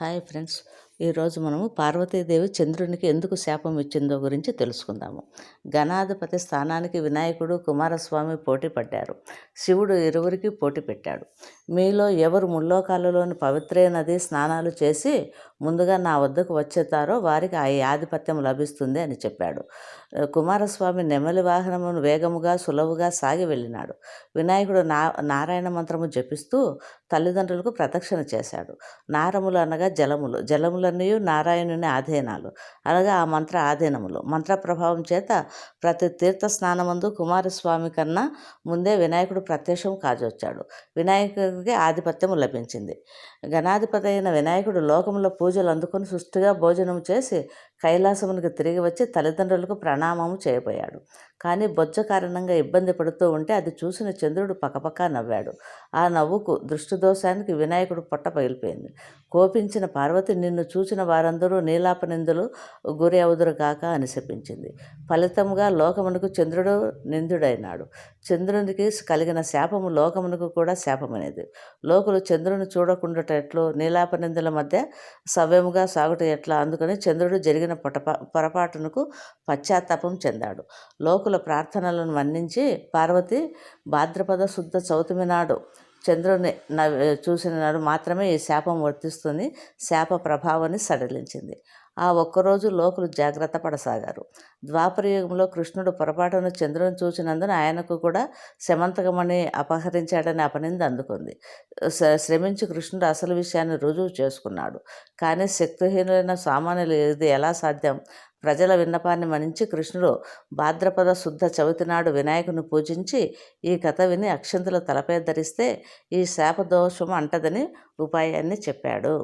Hi friends ఈరోజు మనము పార్వతీదేవి చంద్రునికి ఎందుకు శాపం ఇచ్చిందో గురించి తెలుసుకుందాము. గణాధిపతి స్థానానికి వినాయకుడు కుమారస్వామి పోటీ పడ్డారు. శివుడు ఇరువురికి పోటీ పెట్టాడు. మీలో ఎవరు ముల్లోకాలలోని పవిత్ర నది స్నానాలు చేసి ముందుగా నా వద్దకు వచ్చేతారో వారికి ఆ ఆధిపత్యం లభిస్తుంది అని చెప్పాడు. కుమారస్వామి నెమలి వాహనమును వేగముగా సులభుగా సాగి వెళ్ళినాడు. వినాయకుడు నా నారాయణ మంత్రము జపిస్తూ తల్లిదండ్రులకు ప్రదక్షిణ చేశాడు. నారములు అనగా జలములు జలములన్నీ నారాయణుని ఆధీనాలు. అలాగే ఆ మంత్ర ఆధీనములు. మంత్ర ప్రభావం చేత ప్రతి తీర్థ స్నానమందు కుమారస్వామి కన్నా ముందే వినాయకుడు ప్రత్యక్షం కాజొచ్చాడు. వినాయకుడికి ఆధిపత్యం లభించింది. గణాధిపతి అయిన వినాయకుడు లోకంలో పూజలు అందుకొని సుష్టిగా భోజనం చేసి కైలాసమునికి తిరిగి వచ్చి తల్లిదండ్రులకు ప్రణామము చేయబోయాడు. కానీ బొజ్జ కారణంగా ఇబ్బంది పడుతూ ఉంటే అది చూసిన చంద్రుడు పకపకా నవ్వాడు. ఆ నవ్వుకు దృష్టి దోషానికి వినాయకుడు పొట్ట పగిలిపోయింది. కోపించిన పార్వతి నిన్ను చూసిన వారందరూ నీలాపనిందులు గురి అవుదురు కాక అని శపించింది. ఫలితంగా లోకమునకు చంద్రుడు నిందుడైనాడు. చంద్రునికి కలిగిన శాపము లోకమునకు కూడా శాపమనేది. లోకులు చంద్రుని చూడకుండాటట్లు నీలాపనిందుల మధ్య సవ్యముగా సాగుట ఎట్లా? అందుకని చంద్రుడు జరిగిన పొటపా పొరపాటునకు పశ్చాత్తాపం చెందాడు. లోకుల ప్రార్థనలను మన్నించి పార్వతి భాద్రపద శుద్ధ చౌతమి నాడు చంద్రుని చూసిన నాడు మాత్రమే ఈ శాపం వర్తిస్తుంది శాప ప్రభావాన్ని సడలించింది. ఆ ఒక్కరోజు లోకులు జాగ్రత్త పడసాగారు. ద్వాపరయుగంలో కృష్ణుడు పొరపాటున చంద్రుని చూసినందున ఆయనకు కూడా శమంతకమణి అపహరించాడని అపనింది అందుకుంది. శ్రమించి కృష్ణుడు అసలు విషయాన్ని రుజువు చేసుకున్నాడు. కానీ శక్తిహీనులైన సామాన్యులు ఇది ఎలా సాధ్యం? ప్రజల విన్నపాన్ని మన్నించి కృష్ణుడు భాద్రపద శుద్ధ చవితి నాడు వినాయకుని పూజించి ఈ కథ విని అక్షంతుల తలపై ధరిస్తే ఈ శాపదోషం అంటదని ఉపాయాన్ని చెప్పాడు.